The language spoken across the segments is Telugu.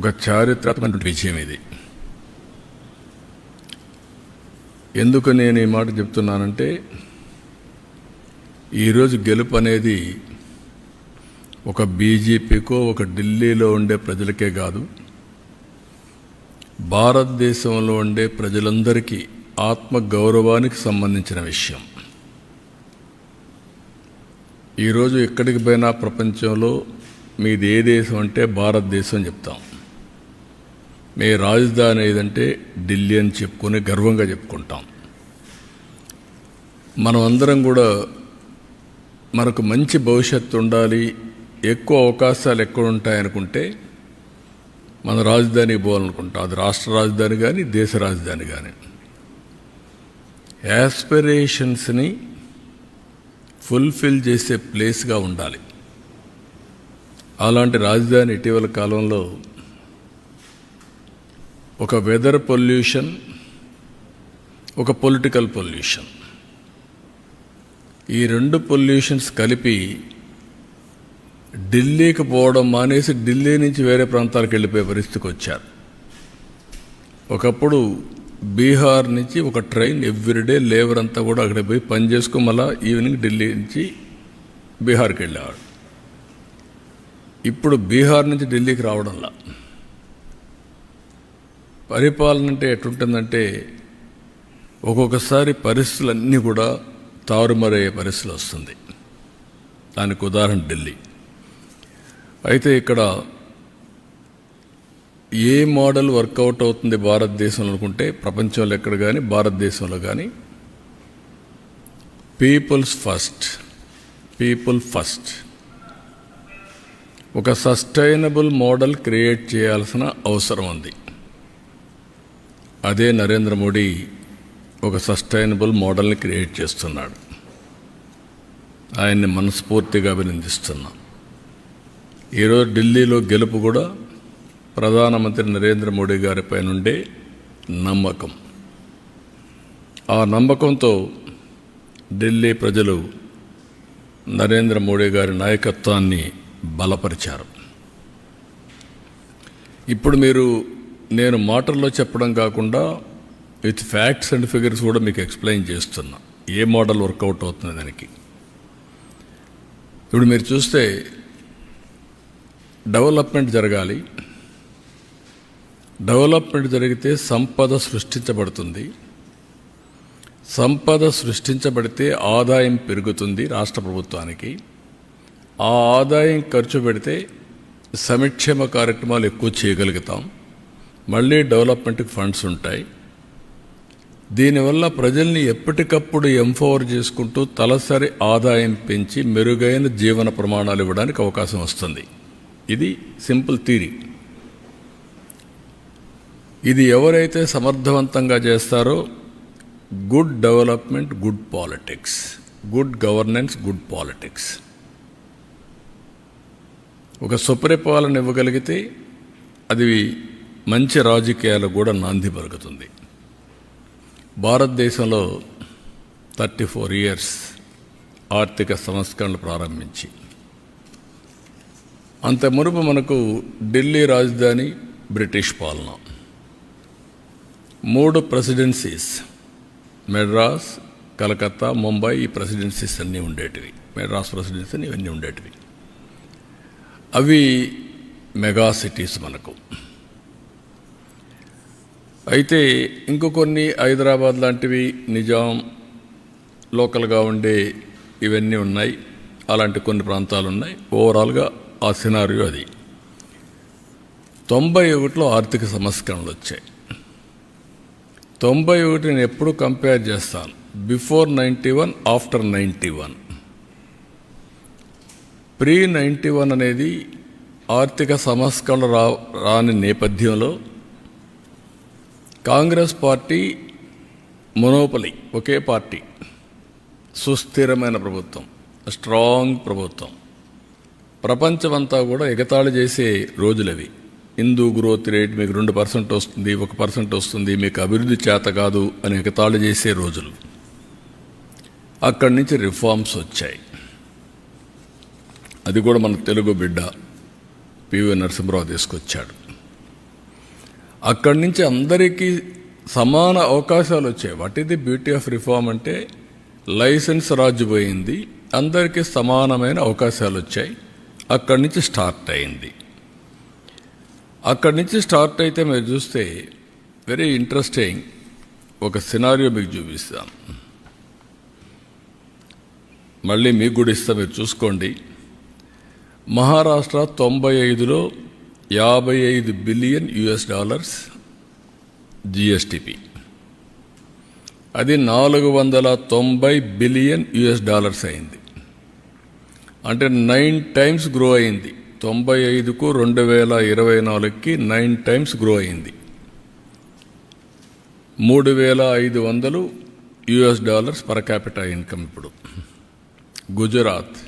ఒక చారిత్రాత్మక విజయం ఇది. ఎందుకు నేను ఈ మాట చెప్తున్నానంటే ఈరోజు గెలుపు అనేది ఒక బీజేపీకో ఒక ఢిల్లీలో ఉండే ప్రజలకే కాదు. భారతదేశంలో ఉండే ప్రజలందరికీ ఆత్మ గౌరవానికి సంబంధించిన విషయం. ఈరోజు ఎక్కడికి పోయినా ప్రపంచంలో మీది ఏ దేశం అంటే భారతదేశం చెప్తాం. మీ రాజధాని ఏదంటే ఢిల్లీ అని చెప్పుకొని గర్వంగా చెప్పుకుంటాం. మనం అందరం కూడా మనకు మంచి భవిష్యత్తు ఉండాలి ఎక్కువ అవకాశాలు ఎక్కడ ఉంటాయనుకుంటే మన రాజధానికి పోవాలనుకుంటాం. అది రాష్ట్ర రాజధాని కానీ దేశ రాజధాని కానీ యాస్పిరేషన్స్ని ఫుల్ఫిల్ చేసే ప్లేస్గా ఉండాలి. అలాంటి రాజధాని ఇటీవల కాలంలో ఒక వెదర్ పొల్యూషన్ ఒక పొలిటికల్ పొల్యూషన్ ఈ రెండు పొల్యూషన్స్ కలిపి ఢిల్లీకి పోవడం మానేసి ఢిల్లీ నుంచి వేరే ప్రాంతాలకు వెళ్ళిపోయే పరిస్థితికి వచ్చారు. ఒకప్పుడు బీహార్ నుంచి ఒక ట్రైన్ ఎవ్రీడే లేబర్ అంతా కూడా అక్కడ పోయి పని చేసుకుని మళ్ళా ఈవినింగ్ ఢిల్లీ నుంచి బీహార్కి వెళ్ళేవాడు. ఇప్పుడు బీహార్ నుంచి ఢిల్లీకి రావడంలా. పరిపాలన అంటే ఎటుంటుందంటే ఒక్కొక్కసారి పరిస్థితులన్నీ కూడా తారుమరయ్యే పరిస్థితులు వస్తుంది. దానికి ఉదాహరణ ఢిల్లీ. అయితే ఇక్కడ ఏ మోడల్ వర్కౌట్ అవుతుంది భారతదేశంలో అనుకుంటే ప్రపంచంలో ఎక్కడ కానీ భారతదేశంలో కానీ పీపుల్స్ ఫస్ట్ పీపుల్ ఫస్ట్. ఒక సస్టైనబుల్ మోడల్ క్రియేట్ చేయాల్సిన అవసరం ఉంది. అదే నరేంద్ర మోడీ ఒక సస్టైనబుల్ మోడల్ని క్రియేట్ చేస్తున్నాడు. ఆయన్ని మనస్ఫూర్తిగా అభినందిస్తున్నాం. ఈరోజు ఢిల్లీలో గెలుపు కూడా ప్రధానమంత్రి నరేంద్ర మోడీ గారిపై నుండే నమ్మకం. ఆ నమ్మకంతో ఢిల్లీ ప్రజలు నరేంద్ర మోడీ గారి నాయకత్వాన్ని బలపరిచారు. ఇప్పుడు మీరు నేను మాటల్లో చెప్పడం కాకుండా విత్ ఫ్యాక్ట్స్ అండ్ ఫిగర్స్ కూడా మీకు ఎక్స్ప్లెయిన్ చేస్తున్నా. ఏ మోడల్ వర్కౌట్ అవుతుంది దానికి? ఇప్పుడు మీరు చూస్తే డెవలప్మెంట్ జరగాలి. డెవలప్మెంట్ జరిగితే సంపద సృష్టించబడుతుంది. సంపద సృష్టించబడితే ఆదాయం పెరుగుతుంది రాష్ట్ర ప్రభుత్వానికి. ఆ ఆదాయం ఖర్చు పెడితే సంక్షేమ కార్యక్రమాలు ఎక్కువ చేయగలుగుతాం. మళ్ళీ డెవలప్మెంట్కి ఫండ్స్ ఉంటాయి. దీనివల్ల ప్రజల్ని ఎప్పటికప్పుడు ఎంపవర్ చేసుకుంటూ తలసరి ఆదాయం పెంచి మెరుగైన జీవన ప్రమాణాలు ఇవ్వడానికి అవకాశం వస్తుంది. ఇది సింపుల్ థీరీ ఇది ఎవరైతే సమర్థవంతంగా చేస్తారో good development good politics. Good governance good politics. ఒక సుపరిపాలన ఇవ్వగలిగితే అది మంచి రాజకీయాలు కూడా నాంది పలుకుతుంది. భారతదేశంలో థర్టీ ఫోర్ ఇయర్స్ ఆర్థిక సంస్కరణలు ప్రారంభించి అంత మునుపు మనకు ఢిల్లీ రాజధాని బ్రిటిష్ పాలన మూడు ప్రెసిడెన్సీస్ మెడ్రాస్ కలకత్తా ముంబై ఈ ప్రెసిడెన్సీస్ అన్నీ ఉండేటివి. మెడ్రాస్ ప్రెసిడెన్సీ ఇవన్నీ ఉండేటివి. అవి మెగా సిటీస్ మనకు. అయితే ఇంకో కొన్ని హైదరాబాద్ లాంటివి నిజాం లోకల్గా ఉండే ఇవన్నీ ఉన్నాయి. అలాంటి కొన్ని ప్రాంతాలు ఉన్నాయి ఓవరాల్గా ఆ సినారియో అది. తొంభై ఒకటిలో ఆర్థిక సంస్కరణలు వచ్చాయి. తొంభై ఒకటి నేను ఎప్పుడు కంపేర్ చేస్తాను. Before ninety one after ninety one. Pre ninety one అనేది ఆర్థిక సంస్కరణలు రా రాని నేపథ్యంలో కాంగ్రెస్ పార్టీ మొనోపలి ఒకే పార్టీ. సుస్థిరమైన ప్రభుత్వం స్ట్రాంగ్ ప్రభుత్వం. ప్రపంచమంతా కూడా ఎగతాళి చేసే రోజులవి. హిందూ గ్రోత్ రేట్ మీకు రెండు పర్సెంట్ వస్తుంది ఒక పర్సెంట్ వస్తుంది మీకు అభివృద్ధి చేత కాదు అని ఎగతాళి చేసే రోజులు. అక్కడి నుంచి రిఫార్మ్స్ వచ్చాయి. అది కూడా మన తెలుగు బిడ్డ పివి నరసింహరావు తీసుకొచ్చాడు. అక్కడి నుంచి అందరికీ సమాన అవకాశాలు వచ్చాయి. వాట్ ఇది బ్యూటీ ఆఫ్ రిఫార్మ్ అంటే లైసెన్స్ రాజు పోయింది అందరికీ సమానమైన అవకాశాలు వచ్చాయి. అక్కడి నుంచి స్టార్ట్ అయింది. అక్కడి నుంచి స్టార్ట్ అయితే మీరు చూస్తే వెరీ ఇంట్రెస్టింగ్ ఒక సినారియో మీకు చూపిస్తాం. మళ్ళీ మీకు కూడా ఇస్తా మీరు చూసుకోండి. మహారాష్ట్ర తొంభై ఐదులో యాభై ఐదు బిలియన్ యుఎస్ డాలర్స్ జిఎస్టిపి. అది నాలుగు వందల తొంభై బిలియన్ యుఎస్ డాలర్స్ అయింది. అంటే నైన్ టైమ్స్ గ్రో అయింది. తొంభై ఐదుకు రెండు వేల ఇరవై నాలుగుకి నైన్ టైమ్స్ గ్రో అయింది. మూడు వేల ఐదు వందలు US dollars per capital income ఇప్పుడు. గుజరాత్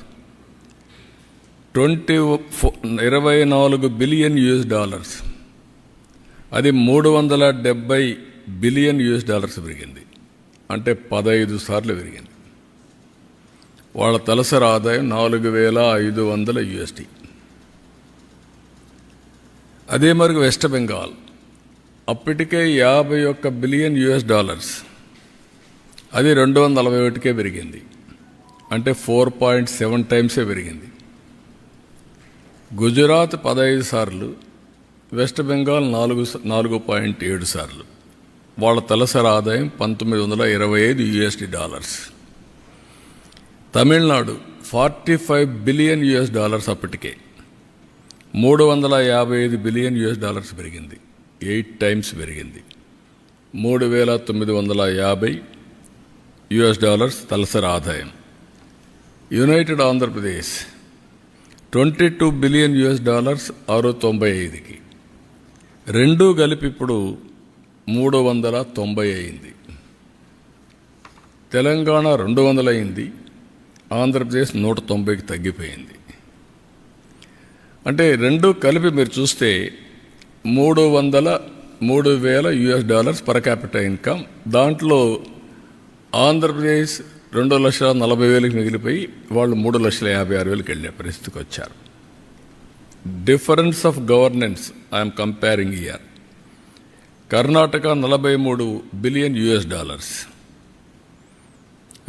ట్వంటీ ఇరవై నాలుగు బిలియన్ యుఎస్ డాలర్స్. అది మూడు వందల డెబ్బై బిలియన్ యుఎస్ డాలర్స్ పెరిగింది. అంటే పదహైదు సార్లు పెరిగింది. వాళ్ళ తలసరి ఆదాయం నాలుగు వేల ఐదు వందల యుఎస్టీ. అదే మరి వెస్ట్ బెంగాల్. అప్పటికే యాభై ఒక్క బిలియన్ యుఎస్ డాలర్స్. అది రెండు వందల నలభై ఒకటికే పెరిగింది. అంటే ఫోర్ పాయింట్ సెవెన్ టైమ్సే పెరిగింది. గుజరాత్ పదహైదు సార్లు వెస్ట్ బెంగాల్ నాలుగు స- నాలుగు పాయింట్ ఏడు సార్లు వాళ్ళ తలసరి ఆదాయం పంతొమ్మిది వందల ఇరవై ఐదు USD dollars. Tamil Nadu forty five billion US dollars అప్పటికే. మూడు వందల యాభై ఐదు బిలియన్ యుఎస్ డాలర్స్ పెరిగింది. ఎయిట్ టైమ్స్ పెరిగింది. మూడు వేల తొమ్మిది వందల యాభై యుఎస్ డాలర్స్ తలసరి ఆదాయం. United Andhra Pradesh twenty two billion US dollars ఆరు తొంభై ఐదుకి. రెండూ కలిపి ఇప్పుడు మూడు వందల తొంభై అయింది. తెలంగాణ రెండు వందలు అయింది ఆంధ్రప్రదేశ్ నూట తొంభైకి తగ్గిపోయింది. అంటే రెండు కలిపి మీరు చూస్తే మూడు వందల మూడు వేల US dollars per capital income. దాంట్లో ఆంధ్రప్రదేశ్ రెండు లక్షల నలభై వేలకు మిగిలిపోయి వాళ్ళు మూడు లక్షల యాభై ఆరు వేలకు వెళ్ళే పరిస్థితికి వచ్చారు. Difference of governance I'm comparing year Karnataka నలభై మూడు బిలియన్ యుఎస్ డాలర్స్.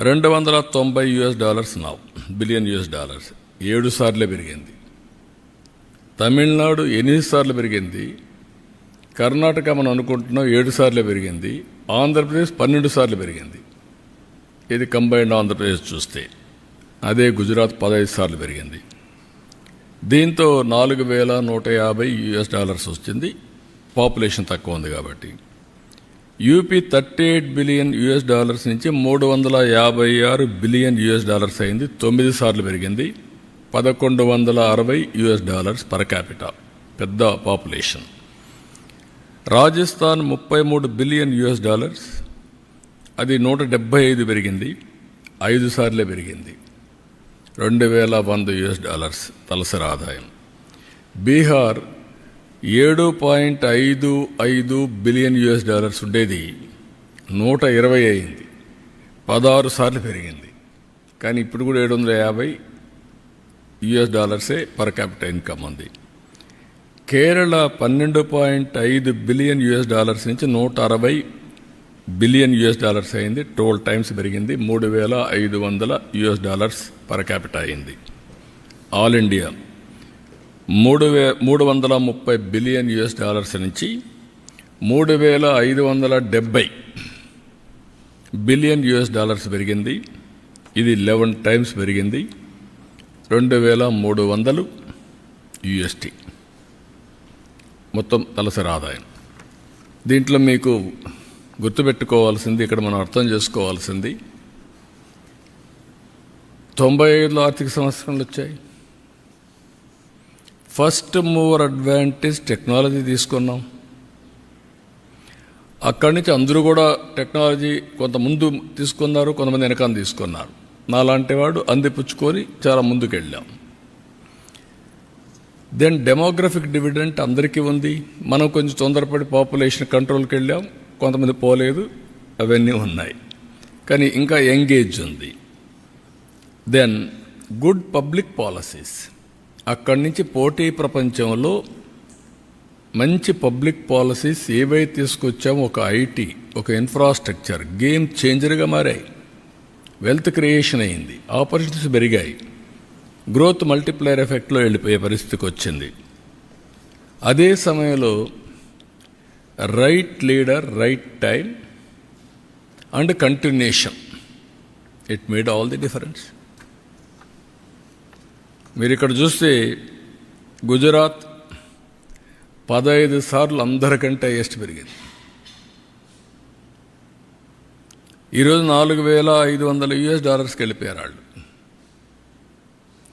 రెండు వందల తొంభై యుఎస్ డాలర్స్ నావు బిలియన్ యుఎస్ డాలర్స్. ఏడు సార్లే పెరిగింది. తమిళనాడు ఎనిమిది సార్లు పెరిగింది. కర్ణాటక మనం అనుకుంటున్నాం ఏడు సార్లు పెరిగింది. ఆంధ్రప్రదేశ్ పన్నెండు సార్లు పెరిగింది. ఇది కంబైన్డ్ ఆంధ్రప్రదేశ్ చూస్తే అదే గుజరాత్ పదహైదు సార్లు పెరిగింది. దీంతో నాలుగు వేల నూట యాభై యుఎస్ డాలర్స్ వచ్చింది. పాపులేషన్ తక్కువ ఉంది కాబట్టి. UP thirty eight billion US dollars నుంచి మూడు వందల యాభై ఆరు బిలియన్ యుఎస్ డాలర్స్ అయింది. తొమ్మిది సార్లు పెరిగింది. పదకొండు వందల అరవై యుఎస్ డాలర్స్ పర్ క్యాపిటా. పెద్ద పాపులేషన్. రాజస్థాన్ ముప్పై మూడు బిలియన్ యుఎస్ డాలర్స్. అది నూట డెబ్భై ఐదు పెరిగింది ఐదు సార్లే పెరిగింది. రెండు వేల వంద యుఎస్ డాలర్స్ తలసరి ఆదాయం. బీహార్ ఏడు పాయింట్ ఐదు ఐదు బిలియన్ యుఎస్ డాలర్స్ ఉండేది నూట ఇరవై అయింది. పదహారు సార్లు పెరిగింది. కానీ ఇప్పుడు కూడా ఏడు వందల యాభై యుఎస్ డాలర్సే పర్ క్యాపిటల్ ఇన్కమ్ ఉంది. కేరళ పన్నెండు పాయింట్ ఐదు బిలియన్ యుఎస్ డాలర్స్ నుంచి నూట అరవై బిలియన్ యుఎస్ డాలర్స్ అయింది. టోల్ టైమ్స్ పెరిగింది. మూడు వేల ఐదు వందల యుఎస్ డాలర్స్ పర్ క్యాపిటల్ అయింది. All India. మూడు వే మూడు వందల ముప్పై బిలియన్ యుఎస్ డాలర్స్ నుంచి మూడు వేల ఐదు వందల డెబ్బై బిలియన్ యుఎస్ డాలర్స్ పెరిగింది. ఇది లెవెన్ టైమ్స్ పెరిగింది. రెండు వేల మూడు వందలు యుఎస్టి. మొత్తం తలసరి ఆదాయం. దీంట్లో మీకు గుర్తుపెట్టుకోవాల్సింది ఇక్కడ మనం అర్థం చేసుకోవాల్సింది. తొంభై ఐదులో ఆర్థిక సంవత్సరాలు వచ్చాయి. ఫస్ట్ మూవర్ అడ్వాంటేజ్ టెక్నాలజీ తీసుకున్నాం. అక్కడి నుంచి అందరూ కూడా టెక్నాలజీ కొంత ముందు తీసుకున్నారు కొంతమంది వెనకాల తీసుకున్నారు. నాలాంటి వాడు అందిపుచ్చుకొని చాలా ముందుకెళ్ళాం. దెన్ డెమోగ్రఫిక్ డివిడెంట్ అందరికీ ఉంది. మనం కొంచెం తొందరపడి పాపులేషన్ కంట్రోల్కి వెళ్ళాం. కొంతమంది పోలేదు అవన్నీ ఉన్నాయి. కానీ ఇంకా ఎంగేజ్ ఉంది. దెన్ గుడ్ పబ్లిక్ పాలసీస్ అక్కడి నుంచి పోటీ ప్రపంచంలో మంచి పబ్లిక్ పాలసీస్ ఏవైతే తీసుకొచ్చామో ఒక ఐటీ ఒక ఇన్ఫ్రాస్ట్రక్చర్ గేమ్ చేంజర్గా మారాయి. వెల్త్ క్రియేషన్ అయింది. ఆపర్చునిటీస్ పెరిగాయి. గ్రోత్ మల్టిప్లైర్ ఎఫెక్ట్లో వెళ్ళిపోయే పరిస్థితికి వచ్చింది. అదే సమయంలో right leader right time and continuation it made all the difference మీరు ఇక్కడ చూస్తే గుజరాత్ పదహైదు సార్లు అందరికంటే హైయెస్ట్ పెరిగింది. ఈరోజు నాలుగు వేల ఐదు వందల యుఎస్ డాలర్స్కి వెళ్ళిపోయారు వాళ్ళు.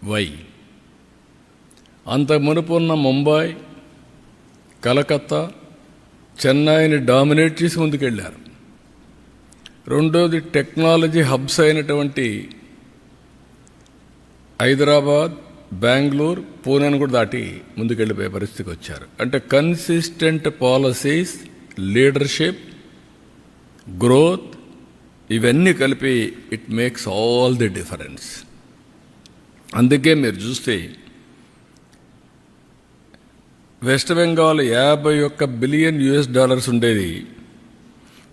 వై? అంత మునుపు ఉన్న ముంబై కలకత్తా చెన్నైని డామినేట్ చేసి ముందుకెళ్ళారు. రెండోది టెక్నాలజీ హబ్స్ అయినటువంటి హైదరాబాద్ బెంగళూరు పూణేను కూడా దాటి ముందుకెళ్ళిపోయే పరిస్థితికి వచ్చారు. అంటే కన్సిస్టెంట్ పాలసీస్ లీడర్షిప్ గ్రోత్ ఇవన్నీ కలిపి it makes all the difference అందుకే మీరు చూస్తే వెస్ట్ బెంగాల్ యాభై ఒక్క బిలియన్ యుఎస్ డాలర్స్ ఉండేది.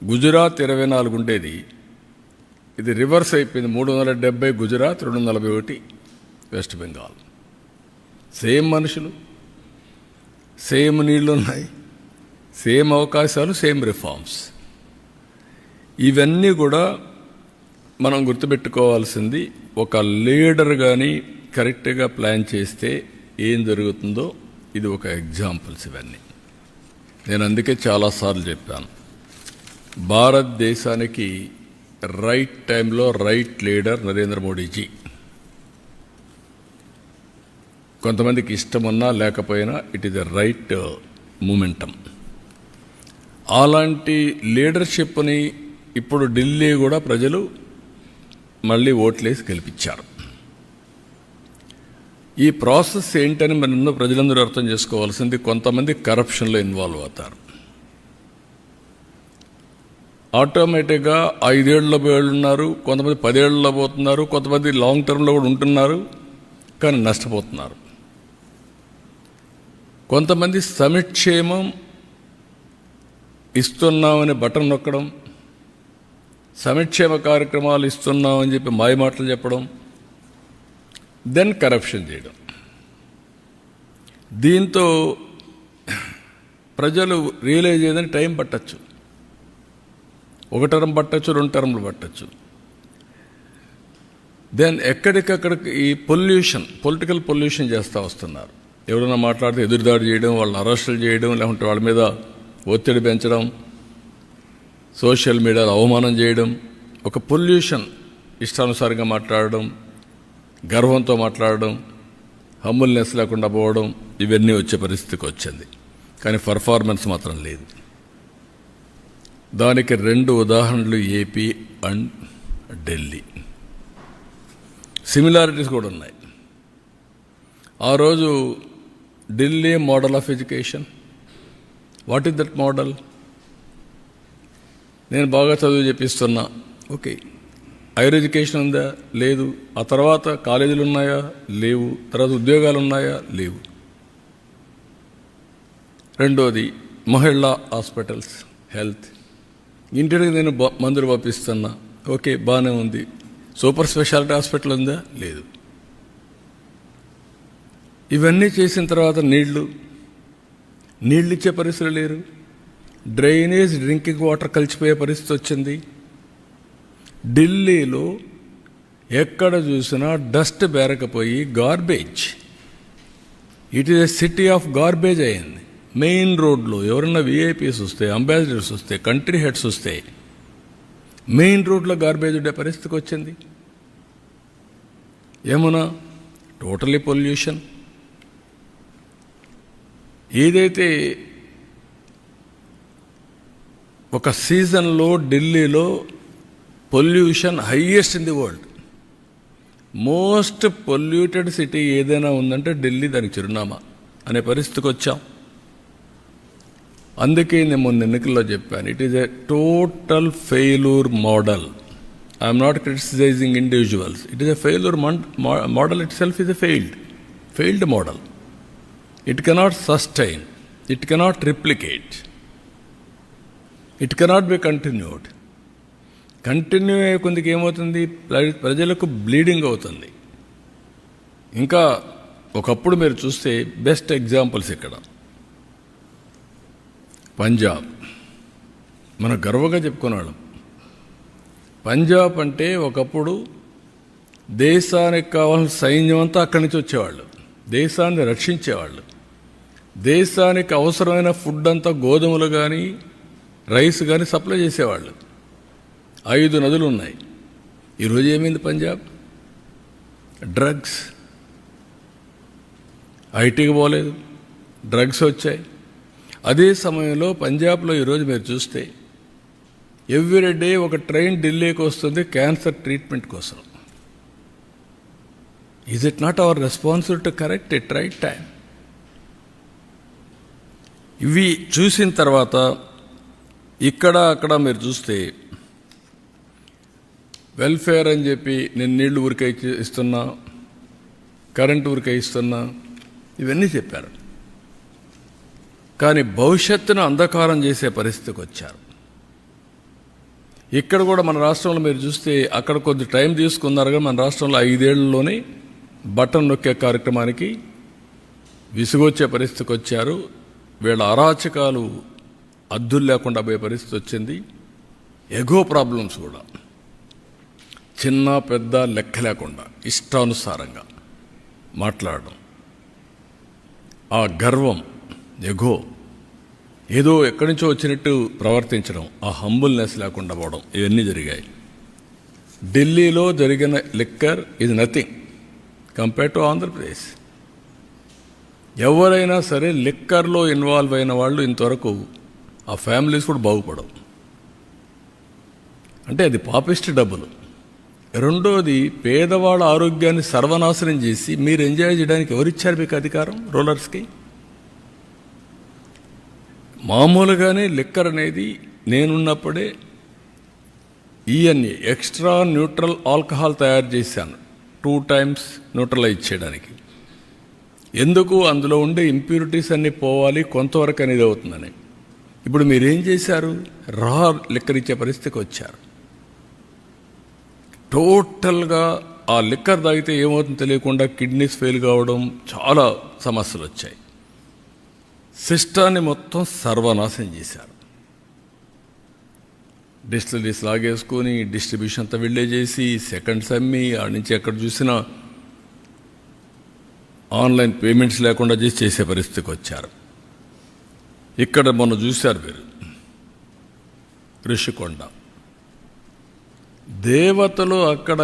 గుజరాత్ ఇరవై నాలుగు ఉండేది. ఇది రివర్స్ అయిపోయింది మూడు వందల డెబ్బై గుజరాత్ రెండు వందల నలభై ఒకటి వెస్ట్ బెంగాల్. సేమ్ మనుషులు సేమ్ నీళ్ళు ఉన్నాయి సేమ్ అవకాశాలు సేమ్ రిఫార్మ్స్. ఇవన్నీ కూడా మనం గుర్తుపెట్టుకోవాల్సింది ఒక లీడర్ కానీ కరెక్ట్గా ప్లాన్ చేస్తే ఏం జరుగుతుందో ఇది ఒక ఎగ్జాంపుల్స్ ఇవన్నీ. నేను అందుకే చాలాసార్లు చెప్పాను. భారతదేశానికి రైట్ టైంలో రైట్ లీడర్ నరేంద్ర మోడీజీ. కొంతమందికి ఇష్టమున్నా లేకపోయినా it is the right momentum. అలాంటి లీడర్షిప్ని ఇప్పుడు ఢిల్లీ కూడా ప్రజలు మళ్ళీ ఓట్లేసి గెలిపించారు. ఈ ప్రాసెస్ ఏంటని మన ప్రజలందరూ అర్థం చేసుకోవాల్సింది కొంతమంది కరప్షన్లో ఇన్వాల్వ్ అవుతారు. ఆటోమేటిక్గా ఐదేళ్ళలో పోయేళ్ళు ఉన్నారు కొంతమంది పదేళ్ళలో పోతున్నారు కొంతమంది లాంగ్ టర్మ్లో కూడా ఉంటున్నారు కానీ నష్టపోతున్నారు. కొంతమంది సమిక్షేమం ఇస్తున్నామని బటన్ నొక్కడం సమిక్షేమ కార్యక్రమాలు ఇస్తున్నామని చెప్పి మాయమాటలు చెప్పడం దెన్ కరప్షన్ చేయడం. దీంతో ప్రజలు రియలైజ్ చేయదని టైం పట్టచ్చు. ఒక టర్మ్ పట్టచ్చు రెండు టర్మ్లు పట్టచ్చు. దెన్ ఎక్కడికక్కడికి ఈ పొల్యూషన్ పొలిటికల్ పొల్యూషన్ చేస్తూ వస్తున్నారు. ఎవరైనా మాట్లాడితే ఎదురుదాడి చేయడం వాళ్ళని అరెస్టులు చేయడం లేకుంటే వాళ్ళ మీద ఒత్తిడి పెంచడం సోషల్ మీడియాలో అవమానం చేయడం ఒక పొల్యూషన్ ఇష్టానుసారంగా మాట్లాడడం గర్వంతో మాట్లాడడం హమ్ముల్నెస్ లేకుండా పోవడం ఇవన్నీ వచ్చే పరిస్థితికి వచ్చింది. కానీ పర్ఫార్మెన్స్ మాత్రం లేదు. దానికి రెండు ఉదాహరణలు ఏపీ అండ్ ఢిల్లీ. సిమిలారిటీస్ కూడా ఉన్నాయి. ఆ రోజు Delhi model of education. What is that model నేను బాగా చదువు చెప్పిస్తున్నా. ఓకే హైయర్ ఎడ్యుకేషన్ ఉందా? లేదు. ఆ తర్వాత కాలేజీలు ఉన్నాయా? లేవు. తర్వాత ఉద్యోగాలు ఉన్నాయా? లేవు. రెండోది మహిళా హాస్పిటల్స్ హెల్త్. ఇంటికి నేను మందులు పంపిస్తున్నా. ఓకే బాగానే ఉంది. సూపర్ స్పెషాలిటీ హాస్పిటల్ ఉందా? లేదు. ఇవన్నీ చేసిన తర్వాత నీళ్ళు. నీళ్ళు ఇచ్చే పరిస్థితులు లేరు. డ్రైనేజ్ డ్రింకింగ్ వాటర్ కలిసిపోయే పరిస్థితి వచ్చింది. ఢిల్లీలో ఎక్కడ చూసినా dust బేరకపోయి garbage. It is a city of garbage అయింది. మెయిన్ రోడ్లో ఎవరన్నా విఐపీస్ వస్తే అంబాసిడర్స్ వస్తే కంట్రీ హెడ్స్ వస్తే మెయిన్ రోడ్లో గార్బేజ్ ఉండే పరిస్థితికి వచ్చింది. ఏమన్నా? టోటలీ పొల్యూషన్ ఏదైతే ఒక సీజన్లో ఢిల్లీలో pollution highest in the world. Most polluted city ఏదైనా ఉందంటే ఢిల్లీ దానికి చిరునామా అనే పరిస్థితికి వచ్చాం. అందుకే నేను మొన్న ఎన్నికల్లో చెప్పాను it is a total failure model I'm not criticising individuals it is a failure model itself is a failed failed model it cannot sustain it cannot replicate it cannot be continued continue అయ్యే కొందికి ఏమవుతుంది? ప్రజలకు బ్లీడింగ్ అవుతుంది. ఇంకా ఒకప్పుడు మీరు చూస్తే బెస్ట్ ఎగ్జాంపుల్స్ ఇక్కడ. పంజాబ్. మనం గర్వంగా చెప్పుకున్నాడు పంజాబ్ అంటే ఒకప్పుడు దేశానికి కావాల్సిన సైన్యం అంతా అక్కడి నుంచి వచ్చేవాళ్ళు. దేశాన్ని రక్షించేవాళ్ళు. దేశానికి అవసరమైన ఫుడ్ అంతా గోధుమలు కానీ రైస్ కానీ సప్లై చేసేవాళ్ళు. ఐదు నదులు ఉన్నాయి ఈరోజు ఏమైంది పంజాబ్? డ్రగ్స్. ఐటీకి పోలేదు. డ్రగ్స్ వచ్చాయి. అదే సమయంలో పంజాబ్లో ఈరోజు మీరు చూస్తే ఎవ్రీ డే ఒక ట్రైన్ ఢిల్లీకి వస్తుంది క్యాన్సర్ ట్రీట్మెంట్ కోసం. Is it not our responsibility to correct it right time ఇవి చూసిన తర్వాత ఇక్కడ అక్కడ మీరు చూస్తే వెల్ఫేర్ అని చెప్పి నేను నీళ్ళు ఊరికే ఇస్తున్నా కరెంట్ ఊరికే ఇస్తున్నా ఇవన్నీ చెప్పారు. కానీ భవిష్యత్తును అంధకారం చేసే పరిస్థితికి వచ్చారు. ఇక్కడ కూడా మన రాష్ట్రంలో మీరు చూస్తే అక్కడ కొద్ది టైం తీసుకున్నారు కానీ మన రాష్ట్రంలో ఐదేళ్ళలోనే బటన్ నొక్కే కార్యక్రమానికి విసుగొచ్చే పరిస్థితికి వచ్చారు. వీళ్ళ అరాచకాలు అద్దులు లేకుండా పోయే పరిస్థితి వచ్చింది. ఎగో ప్రాబ్లమ్స్ కూడా. చిన్న పెద్ద లెక్క లేకుండా ఇష్టానుసారంగా మాట్లాడడం. ఆ గర్వం ఎగో ఏదో ఎక్కడి నుంచో వచ్చినట్టు ప్రవర్తించడం ఆ హంబుల్నెస్ లేకుండా పోవడం ఇవన్నీ జరిగాయి. ఢిల్లీలో జరిగిన లిక్కర్ ఇది నథింగ్ కంపేర్ టు ఆంధ్రప్రదేశ్. ఎవరైనా సరే లిక్కర్లో ఇన్వాల్వ్ అయిన వాళ్ళు ఇంతవరకు ఆ ఫ్యామిలీస్ కూడా బాగుపడవు. అంటే అది పాపిస్ట్ డబ్బులు. రెండోది పేదవాళ్ళ ఆరోగ్యాన్ని సర్వనాశనం చేసి మీరు ఎంజాయ్ చేయడానికి ఎవరిచ్చారు మీకు అధికారం? రోలర్స్కి మామూలుగానే లిక్కర్ అనేది నేనున్నప్పుడే ఈఎన్ఏ ఎక్స్ట్రా న్యూట్రల్ ఆల్కహాల్ తయారు చేశాను. టూ టైమ్స్ న్యూట్రలైజ్ చేయడానికి. ఎందుకు? అందులో ఉండే ఇంప్యూరిటీస్ అన్నీ పోవాలి కొంతవరకు అనేది అవుతుందని. ఇప్పుడు మీరేం చేశారు? రా లిక్కర్ ఇచ్చే పరిస్థితికి వచ్చారు. టోటల్గా ఆ లిక్కర్ తాగితే ఏమవుతుందో తెలియకుండా కిడ్నీస్ ఫెయిల్ కావడం చాలా సమస్యలు వచ్చాయి. సిస్టాన్ని మొత్తం సర్వనాశనం చేశారు. డిస్టిలరీస్ లాగేసుకొని డిస్ట్రిబ్యూషన్ అంతా వెళ్ళే చేసి సెకండ్స్ అమ్మి ఆడ నుంచి ఎక్కడ చూసినా ఆన్లైన్ పేమెంట్స్ లేకుండా చేసి చేసే పరిస్థితికి వచ్చారు. ఇక్కడ మొన్న చూశారు మీరు. ఋషికొండ దేవతలు అక్కడ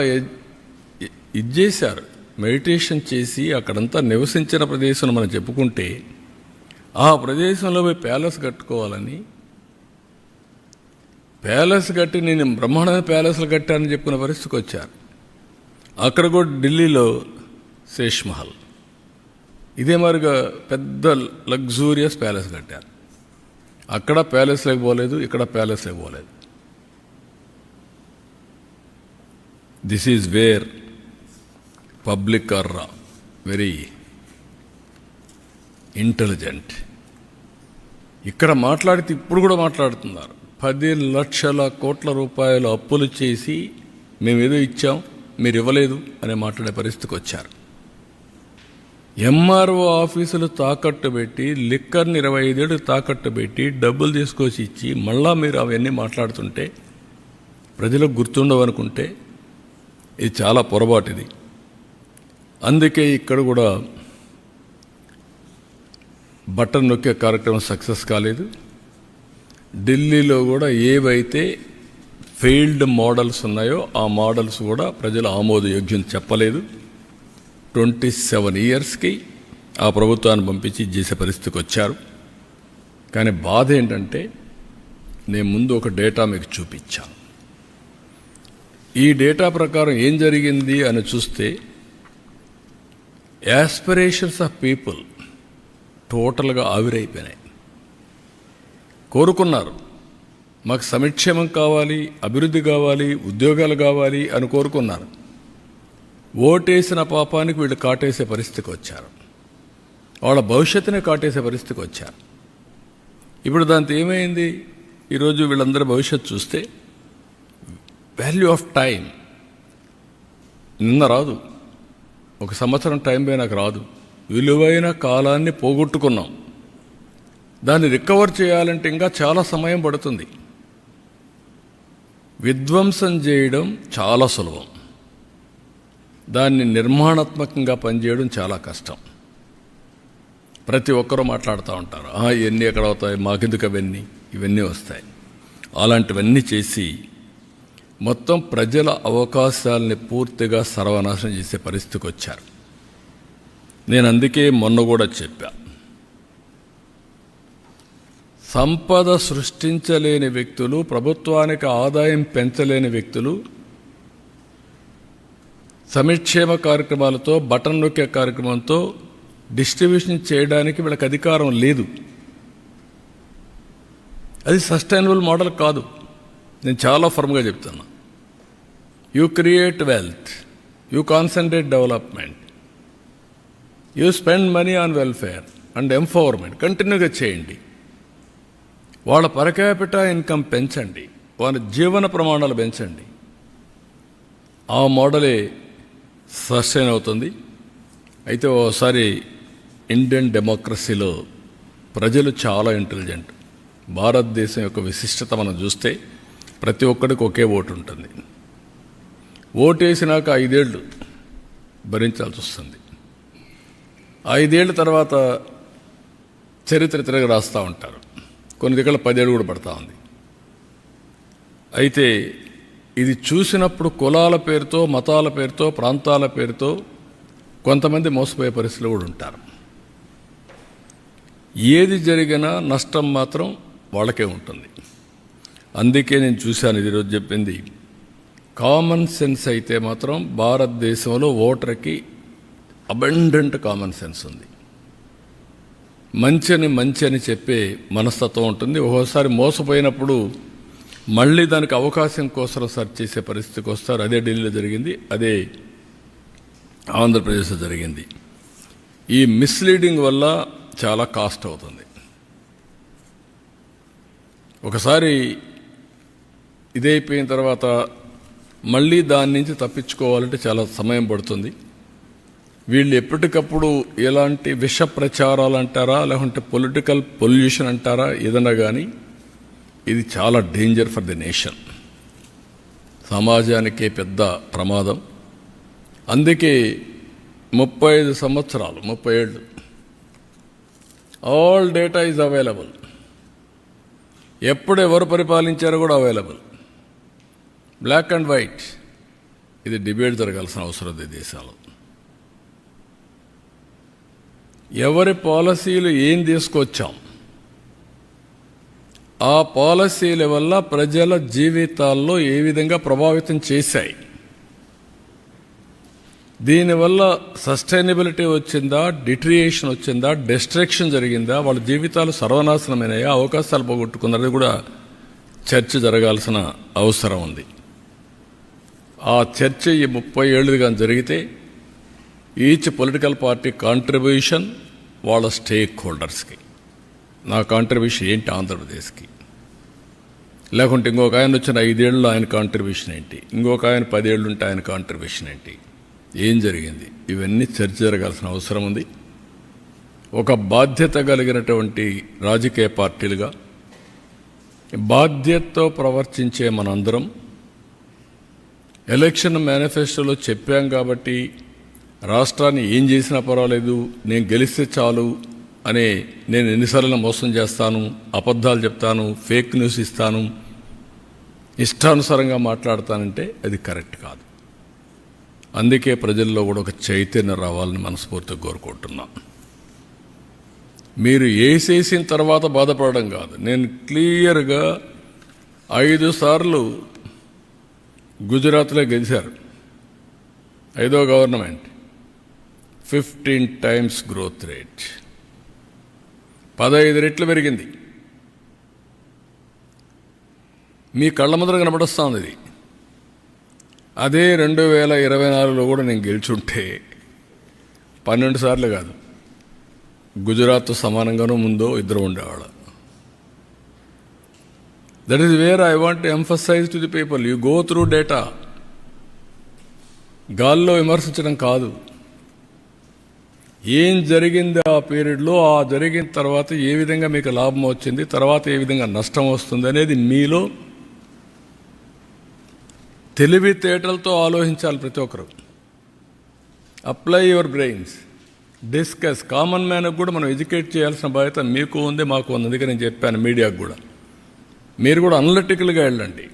ఇది చేశారు మెడిటేషన్ చేసి అక్కడంతా నివసించిన ప్రదేశం మనం చెప్పుకుంటే ఆ ప్రదేశంలో పోయి ప్యాలెస్ కట్టుకోవాలని ప్యాలెస్ కట్టి నేను బ్రహ్మాండమైన ప్యాలెస్లు కట్టానని చెప్పుకున్న పరిస్థితికి వచ్చారు. అక్కడ కూడా ఢిల్లీలో శేష్ మహల్ ఇదే మరిగా పెద్ద లగ్జూరియస్ ప్యాలెస్ కట్టారు. అక్కడ ప్యాలెస్ పోలేదు ఇక్కడ ప్యాలెస్ పోలేదు. This is where public are very intelligent ఇక్కడ మాట్లాడితే ఇప్పుడు కూడా మాట్లాడుతున్నారు. పది లక్షల కోట్ల రూపాయలు అప్పులు చేసి మేము ఏదో ఇచ్చాం మీరు ఇవ్వలేదు అనే మాట్లాడే పరిస్థితికి వచ్చారు. ఎంఆర్ఓ ఆఫీసులు తాకట్టు పెట్టి లిక్కర్ని ఇరవై ఐదేళ్ళు తాకట్టు పెట్టి డబ్బులు తీసుకొచ్చి ఇచ్చి మళ్ళా మీరు అవన్నీ మాట్లాడుతుంటే ప్రజలకు గుర్తుండవనుకుంటే ఇది చాలా పొరపాటిది అందుకే ఇక్కడ కూడా బటన్ నొక్కే కార్యక్రమం సక్సెస్ కాలేదు. ఢిల్లీలో కూడా ఏవైతే ఫెయిల్డ్ మోడల్స్ ఉన్నాయో ఆ మోడల్స్ కూడా ప్రజలు ఆమోదయోగ్యం చెప్పలేదు. ట్వంటీ సెవెన్ ఇయర్స్కి ఆ ప్రభుత్వాన్ని పంపించి చేసే పరిస్థితికి వచ్చారు. కానీ బాధ ఏంటంటే నేను ముందు ఒక డేటా మీకు చూపించాను. ఈ డేటా ప్రకారం ఏం జరిగింది అని చూస్తే యాస్పిరేషన్స్ ఆఫ్ పీపుల్ టోటల్గా ఆవిరైపోయినాయి. కోరుకున్నారు. మాకు సమిక్షేమం కావాలి అభివృద్ధి కావాలి ఉద్యోగాలు కావాలి అని కోరుకున్నారు. ఓటేసిన పాపానికి వీళ్ళు కాటేసే పరిస్థితికి వచ్చారు. వాళ్ళ భవిష్యత్తునే కాటేసే పరిస్థితికి వచ్చారు. ఇప్పుడు దాంతో ఏమైంది? ఈరోజు వీళ్ళందరి భవిష్యత్తు చూస్తే వాల్యూ ఆఫ్ టైం నిన్న రాదు. ఒక సంవత్సరం టైం పోయినాక రాదు. విలువైన కాలాన్ని పోగొట్టుకున్నాం. దాన్ని రికవర్ చేయాలంటే ఇంకా చాలా సమయం పడుతుంది. విధ్వంసం చేయడం చాలా సులభం. దాన్ని నిర్మాణాత్మకంగా పనిచేయడం చాలా కష్టం. ప్రతి ఒక్కరూ మాట్లాడుతూ ఉంటారు. ఇవన్నీ ఎక్కడ అవుతాయి? మాకెందుకు అవన్నీ? ఇవన్నీ వస్తాయి. అలాంటివన్నీ చేసి మొత్తం ప్రజల అవకాశాలని పూర్తిగా సర్వనాశనం చేసే పరిస్థితికి వచ్చారు. నేను అందుకే మొన్న కూడా చెప్పా. సంపద సృష్టించలేని వ్యక్తులు ప్రభుత్వానికి ఆదాయం పెంచలేని వ్యక్తులు సంక్షేమ కార్యక్రమాలతో బటన్ నొక్కే కార్యక్రమంతో డిస్ట్రిబ్యూషన్ చేయడానికి వీళ్ళకి అధికారం లేదు. అది సస్టైనబుల్ మోడల్ కాదు. నేను చాలా ఫర్మ్గా చెప్తాను you create wealth you concentrate development you spend money on welfare and empowerment కంటిన్యూగా చేయండి వాళ్ళ పరకాపిట ఇన్కమ్ పెంచండి. వాళ్ళ జీవన ప్రమాణాలు పెంచండి. ఆ మోడలే సస్టైన్ అవుతుంది. అయితే ఓసారి ఇండియన్ డెమోక్రసీలో ప్రజలు చాలా ఇంటెలిజెంట్ భారతదేశం యొక్క విశిష్టత మనం చూస్తే ప్రతి ఒక్కడికి ఒకే ఓటు ఉంటుంది. ఓటు వేసినాక ఐదేళ్ళు భరించాల్సి వస్తుంది. ఐదేళ్ళ తర్వాత చరిత్ర తిరగ రాస్తూ ఉంటారు. కొన్ని దగ్గర పదేళ్ళు కూడా పడతా ఉంది. అయితే ఇది చూసినప్పుడు కులాల పేరుతో మతాల పేరుతో ప్రాంతాల పేరుతో కొంతమంది మోసపోయే పరిస్థితులు కూడా ఉంటారు. ఏది జరిగినా నష్టం మాత్రం వాళ్ళకే ఉంటుంది. అందుకే నేను చూశాను ఇది ఈరోజు చెప్పింది. కామన్ సెన్స్ అయితే మాత్రం భారతదేశంలో ఓటర్కి అబండెంట్ కామన్ సెన్స్ ఉంది. మంచిని మంచి అని చెప్పే మనస్తత్వం ఉంటుంది. ఒక్కోసారి మోసపోయినప్పుడు మళ్ళీ దానికి అవకాశం కోసం సెర్చ్ చేసే పరిస్థితికి వస్తారు. అదే ఢిల్లీలో జరిగింది అదే ఆంధ్రప్రదేశ్లో జరిగింది. ఈ మిస్లీడింగ్ వల్ల చాలా కాస్ట్ అవుతుంది. ఒకసారి ఇదైపోయిన తర్వాత మళ్ళీ దాని నుంచి తప్పించుకోవాలంటే చాలా సమయం పడుతుంది. వీళ్ళు ఎప్పటికప్పుడు ఎలాంటి విష ప్రచారాలు అంటారా లేకుంటే పొలిటికల్ పొల్యూషన్ అంటారా ఏదన్నా కానీ ఇది చాలా డేంజర్ ఫర్ ది నేషన్. సమాజానికే పెద్ద ప్రమాదం. అందుకే ముప్పై ఐదు సంవత్సరాలు ముప్పై ఏళ్ళు ఆల్ డేటా ఈజ్ అవైలబుల్. ఎప్పుడు ఎవరు పరిపాలించారో కూడా అవైలబుల్. బ్లాక్ అండ్ వైట్ ఇది డిబేట్ జరగాల్సిన అవసరం ఉంది దేశాలు ఎవరి పాలసీలు ఏం తీసుకొచ్చాం? ఆ పాలసీల వల్ల ప్రజల జీవితాల్లో ఏ విధంగా ప్రభావితం చేశాయి? దీనివల్ల సస్టైనబిలిటీ వచ్చిందా? డిట్రియేషన్ వచ్చిందా? డిస్ట్రక్షన్ జరిగిందా? వాళ్ళ జీవితాలు సర్వనాశనమైనయా? అవకాశాలు పోగొట్టుకున్నది కూడా చర్చ జరగాల్సిన అవసరం ఉంది. ఆ చర్చ ఈ ముప్పై ఏళ్ళుగా జరిగితే ఈచ్ పొలిటికల్ పార్టీ కాంట్రిబ్యూషన్ వాళ్ళ స్టేక్ హోల్డర్స్కి. నా కాంట్రిబ్యూషన్ ఏంటి ఆంధ్రప్రదేశ్కి? లేకుంటే ఇంకొక ఆయన వచ్చిన ఐదేళ్ళు ఆయన కాంట్రిబ్యూషన్ ఏంటి? ఇంకొక ఆయన పదేళ్ళు ఉంటే ఆయన కాంట్రిబ్యూషన్ ఏంటి? ఏం జరిగింది? ఇవన్నీ చర్చ జరగాల్సిన అవసరం ఉంది. ఒక బాధ్యత కలిగినటువంటి రాజకీయ పార్టీలుగా బాధ్యతతో ప్రవర్తించే మనందరం ఎలక్షన్ మేనిఫెస్టోలో చెప్పాం కాబట్టి రాష్ట్రాన్ని ఏం చేసినా పర్వాలేదు నేను గెలిస్తే చాలు అనే నేను ఎన్నిసార్లు మోసం చేస్తాను అబద్ధాలు చెప్తాను ఫేక్ న్యూస్ ఇస్తాను ఇష్టానుసారంగా మాట్లాడతానంటే అది కరెక్ట్ కాదు. అందుకే ప్రజల్లో కూడా ఒక చైతన్యం రావాలని మనస్ఫూర్తిగా కోరుకుంటున్నాం. మీరు వేసేసిన తర్వాత బాధపడడం కాదు. నేను క్లియర్గా ఐదు సార్లు గుజరాత్లో గెలిచారు. ఐదో government. Fifteen times growth rate. పదహైదు రెట్లు పెరిగింది. మీ కళ్ళ ముందర కనబడుస్తూ ఇది అదే రెండు వేల ఇరవై నాలుగులో కూడా నేను గెలిచుంటే పన్నెండు సార్లు కాదు. గుజరాత్ సమానంగానూ ముందో ఇద్దరు ఉండేవాళ్ళు. That is where I want emphasize to the people you go through data గాల్లో విమర్శించడం కాదు. ఏం జరిగింది ఆ పీరియడ్లో ఆ జరిగిన తర్వాత ఏ విధంగా మీకు లాభం వచ్చింది తర్వాత ఏ విధంగా నష్టం వస్తుంది అనేది మీలో తెలివితేటలతో ఆలోచించాలి ప్రతి ఒక్కరు. Apply your brains discuss common మ్యాన్కి కూడా మనం ఎడ్యుకేట్ చేయాల్సిన బాధ్యత మీకు ఉంది మాకు ఉంది. అందుకే నేను చెప్పాను మీడియాకు కూడా. మీరు కూడా అనలిటికల్గా వెళ్ళండి.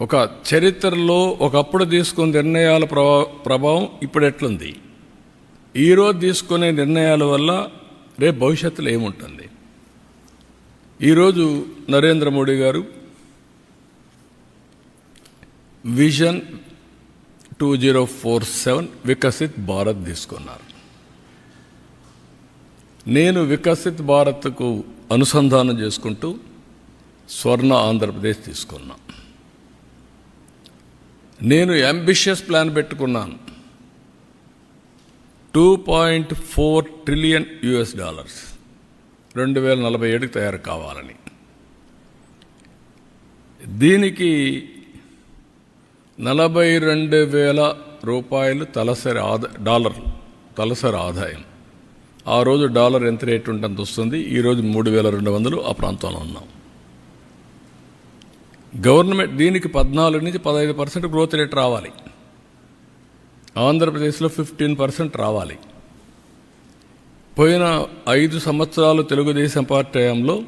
ఒక చరిత్రలో ఒకప్పుడు తీసుకున్న నిర్ణయాల ప్రభా ప్రభావం ఇప్పుడు ఎట్లుంది? ఈరోజు తీసుకునే నిర్ణయాల వల్ల రేపు భవిష్యత్తులో ఏముంటుంది? ఈరోజు నరేంద్ర మోడీ గారు vision two zero four seven Viksit Bharat తీసుకున్నారు. నేను వికసిత్ భారత్కు అనుసంధానం చేసుకుంటూ స్వర్ణ ఆంధ్రప్రదేశ్ తీసుకున్నా. నేను అంబిషియస్ ప్లాన్ పెట్టుకున్నాను. Two point four trillion US dollars రెండు వేల నలభై ఏడుకి తయారు కావాలని. దీనికి నలభై రెండు వేల రూపాయలు తలసరి ఆదా డాలర్లు తలసరి ఆదాయం. ఆ రోజు డాలర్ ఎంత రేటు ఉంటే వస్తుంది. ఈరోజు మూడు వేల రెండు వందలు ఆ ప్రాంతంలో ఉన్నాం. గవర్నమెంట్ దీనికి పద్నాలుగు నుంచి పదహైదు పర్సెంట్ గ్రోత్ రేట్ రావాలి. ఆంధ్రప్రదేశ్లో ఫిఫ్టీన్ పర్సెంట్ రావాలి. పోయిన ఐదు సంవత్సరాలు తెలుగుదేశం పార్టీ హయాంలో